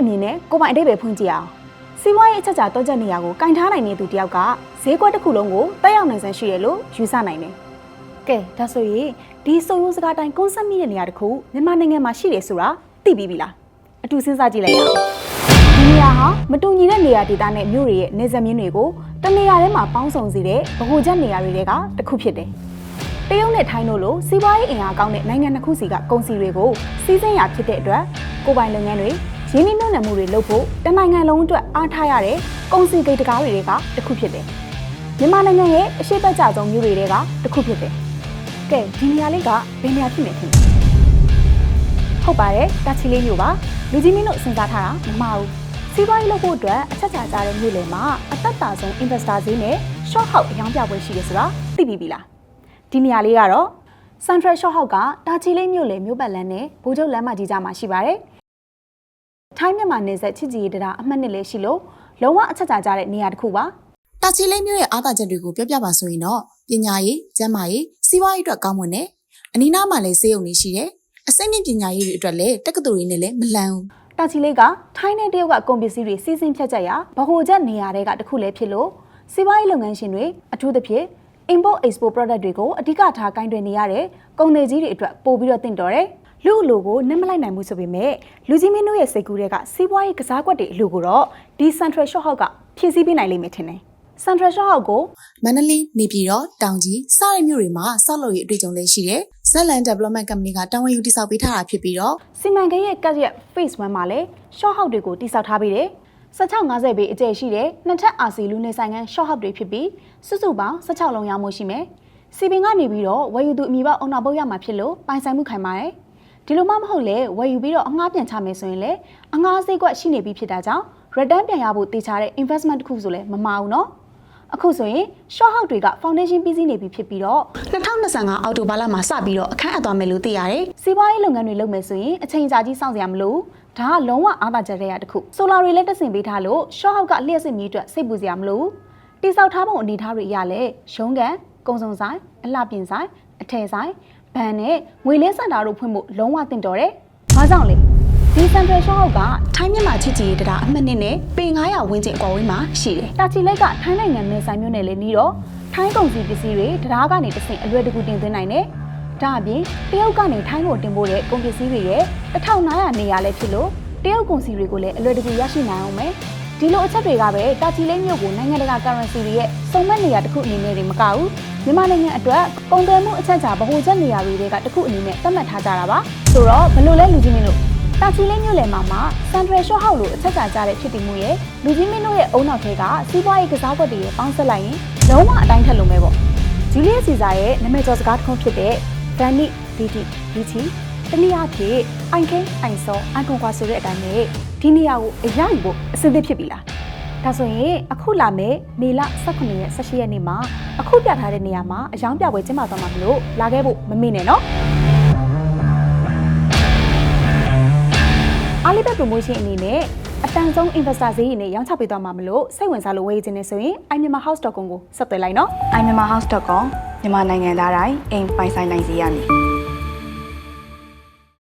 အမြင်နဲ့ကိုယ်ပိုင်အတိတ်ပဲဖွင့်ကြည့်အောင်စီးပွားရေးအချက်အချာတောချက်နေရာကိုကင်ထားနိုင်နေသူတယောက်ကဈေးကွက်တစ်ခုလုံးကိုတက်ရောက်နိုင်စမ်းရှိရလို့ယူဆနိုင်တယ်။ကဲဒါဆိုရင်ဒီဆိုရိုးစကားတိုင်းကွန်ဆက်မိတဲ့နေရာတစ်ခုမြန်မာနိုင်ငံမှာရှိတယ်ဆိုတာသိပြီးပြီလား။အတူစဉ်းစားကြည့်လိုက်ရအောင်။ဒီနေရာဟာမတူညီတဲ့နေရာဒေသနဲ့မြို့တွေရဲ့နေဆက်မြင့်တွေကိုတနေရာထဲမှာပေါင်းစုံစေတဲ့ဗဟိုချက်နေရာတွေကတစ်ခုဖြစ်တယ်။တရုတ်နဲ့ထိုင်းတို့လိုစီးပွားရေးအင်အားကောင်းတဲ့နိုင်ငံတစ်ခုစီကကုန်စည်တွေကိုစီးဆင်းရာဖြစ်တဲ့အတွက် ကိုယ်ပိုင်လုပ်ငန်းတွေရင်းနှီးမြှုပ်နှံမှုတွေလုပ်ဖို့တနိုင်ငံလုံးအတွက်အားထားရတဲ့ကုန်စည်ဂိတ်တကားတွေကတစ်ခုဖြစ်တယ်။မြန်မာနိုင်ငံရဲ့အရှိတ်ပတ်ကြဆုံးမြို့တွေကတစ်ခုဖြစ်တယ်။ကဲဒီနေရာလေးကဘယ်နေရာဖြစ်နေထင်လဲ။ဟုတ်ပါတယ်တာချီလေးမြို့ပါလူကြီးမင်းတို့စဉ်းစားထားတာမမှားဘူး။စီးပွားရေးလုပ်ဖို့အတွက်အချက်ချာကြတဲ့မြို့လယ်မှာအသက်တာဆုံး investor ဈေးနဲ့ short house အယောင်းပြပွဲရှိတယ်ဆိုတာသိပြီးပြီလား။ဒီနေရာလေးကတော့ Central Shop House ကတာချီလိမ့်မြို့လေမြို့ပတ်လမ်းနဲ့ဘိုးချုပ်လမ်းမကြီးကြားမှာရှိပါတယ်။ထိုင်းမြန်မာနယ်စပ်ချစ်ကြည်ရေးတရားအမှတ်နှစ်လေးရှိလို့လုံးဝအချက်ချာကြတဲ့နေရာတစ်ခုပါတာချီလိမ့်မျိုးရဲ့အားသာချက်တွေကိုပြောပြပါဆိုရင်တော့ပညာရေး၊ကျန်းမာရေး၊စီးပွားရေးအတွက်ကောင်းမွန်တယ်။အနီးနားမှာလည်းစေယုံနေရှိတယ်။အစိမ့်မြင့်ပညာရေးတွေအတွက်လည်းတက္ကသိုလ်တွေနဲ့လည်းမလန့်ဘူး။တာချီလိမ့်ကထိုင်းနဲ့တရုတ်ကကုန်ပစ္စည်းတွေစီးဆင်းဖြတ်ချက်ရာဗဟိုချက်နေရာတွေကတစ်ခုလည်းဖြစ်လို့စီးပွားရေးလုပ်ငန်းရှင်တွေအထူးသဖြင့် import export product တွေကိုအဓိကထားကိုင်းတွင်နေရတဲ့ကုန်သည်ကြီးတွေအတွက်ပို့ပြီးတော့တင့်တော်တယ်။လူအလိုကိုနက်မလိုက်နိုင်ဘူးဆိုပေမဲ့လူကြီးမင်းတို့ရဲ့စိတ်ကူးတွေကစီးပွားရေးကစားကွက်တွေအလိုကိုတော့ဒီ Central Shop House ကဖြည့်ဆည်းပေးနိုင်လိမ့်မယ်ထင်တယ်။ Central Shop House ကို။မန္တလေးနေပြည်တော်တောင်ကြီးစတဲ့မြို့တွေမှာဆောက်လုပ်ရေးအတွေ့အကြုံလည်းရှိတယ်။ Zetland Development Company ကတာဝန်ယူတည်ဆောက်ပေးထားတာဖြစ်ပြီးတော့စီမံကိန်းရဲ့ကတ်ရက် phase 1မှာလည်း short house တွေကိုတိစောက်ထားပေးတယ်။ 1650ပေအကျယ်ရှိတဲ့နှစ်ထပ် RC လူနေဆိုင်ငန်း short house တွေဖြစ်ပြီးစုစုပေါင်း16လုံးရမှုရှိမယ်။စီပင်ကနေပြီးတော့ဝယ်ယူသူအမိဘအုံနာပုတ်ရမှာဖြစ်လို့ပိုင်ဆိုင်မှုခိုင်ပါတယ်။ဒီလိုမှမဟုတ်လေဝယ်ယူပြီးတော့အငှားပြန်ချမယ်ဆိုရင်လေအငှားဈေးကွက်ရှိနေပြီဖြစ်တာကြောင့် return ပြန်ရဖို့တည်ချတဲ့ investment တစ်ခုဆိုလဲမမှားဘူးနော်။အခုဆိုရင် short house တွေက foundation ပြီးစီးနေပြီဖြစ်ပြီးတော့2025အောက်တိုဘာလမှာစပြီးတော့အခန့်အပ်သွားမယ်လို့သိရတယ်။စီးပွားရေးလုပ်ငန်းတွေလုပ်မယ်ဆိုရင်အချိန်ကြာကြီးစောင့်စရာမလိုဘူး။ ဒါကလုံးဝအားသာချက်တဲ့ရတစ်ခု။ solar တွေလည်းတက်ဆင်ပေးထားလို့ short house ကလျှက်စစ်မီးအတွက်စိတ်ပူစရာမလိုဘူး။တိစောက်ထားပုံအနေထားတွေအရလဲရုံးကန်၊ကုံစုံဆိုင်၊အလှပြင်ဆိုင်၊အထည်ဆိုင်၊ဘဏ်နဲ့ငွေလဲစင်တာတို့ဖွင့်ဖို့လုံးဝတင်တော်တယ်။ဘာကြောင့်လဲ။ဒီ Central Shop House ကထိုင်းမြန်မာချစ်ကြည်ရေးတရားအမှတ်နှစ်နဲ့ပေ900ဝန်းကျင်အကွာဝေးမှာရှိတယ်။တာချီလိုက်ကထိုင်းနိုင်ငံနယ်ဆိုင်မြို့နယ်လေးပြီးတော့ထိုင်းကုန်စည်ပစ္စည်းတွေတရားကနေတဆင့်အလွယ်တကူတင်သွင်းနိုင်တယ်။ ဒါအပြင်တရုတ်ကနေထိုင်းကိုတင်ပို့တဲ့ကုန်ပစ္စည်းတွေရဲ့1900နေရာလည်းဖြစ်လို့တရုတ်ကုန်စည်တွေကိုလည်းအလွယ်တကူရရှိနိုင်အောင်မယ်။ဒီလိုအချက်တွေကပဲတာချီလိမ့်မြို့ကိုနိုင်ငံတကာ currency တွေရဲ့စုံမက်နေရာတစ်ခုအနေနဲ့တွေမကဘူးမြန်မာနိုင်ငံအတွက်ကုန်သွယ်မှုအချက်အချာဗဟိုချက်နေရာတွေကတစ်ခုအနေနဲ့သတ်မှတ်ထားကြတာပါဆိုတော့ဘယ်လိုလဲလူကြီးမင်းတို့တာချီလိမ့်မြို့လယ်မှာမှာ Central Shop House လို့အချက်အချာကြတဲ့ဖြစ်တည်မှုရဲ့လူကြီးမင်းတို့ရဲ့အုံနောက်ထဲကစီးပွားရေးကစားကွက်တွေရဲ့ပေါင်းဆက်လိုက်ရင်လုံးဝအတိုင်းထက်လုံးပဲပေါ့ဂျူလီယက်စီဇာရဲ့နာမည်ကျော်စကားတစ်ခုဖြစ်တဲ့ Vanny VT VT တနည်းအားဖြင့်အိုင်ကင်းအိုင်စောအိုင်ကွန်ကွာဆိုတဲ့အတိုင်းနဲ့ဒီနေရာကိုအရယူဖို့အဆင်သင့်ဖြစ်ပြီလားဒါဆိုရင်အခုလာမယ့်မေလ18ရက်18ရက်နေ့မှာအခုပြထားတဲ့နေရာမှာအယောင်ပြပွဲကျင်းပသွားမှာမလို့လာခဲ့ဖို့မမေ့နဲ့နော်အားလေးဘက် promotion အနေနဲ့အတန်ဆုံး investor ဈေးရည်နဲ့ရောင်းချပေးသွားမှာမလို့စိတ်ဝင်စားလို့ဝယ်ခြင်းနေဆိုရင် iMyanmarHouse.com ကိုဆက်သွယ်လိုက်နော် iMyanmarHouse.com မြန်မာနိုင်ငံသားတိုင်းအိမ်ပိုင်ဆိုင်နိုင်စေရမည်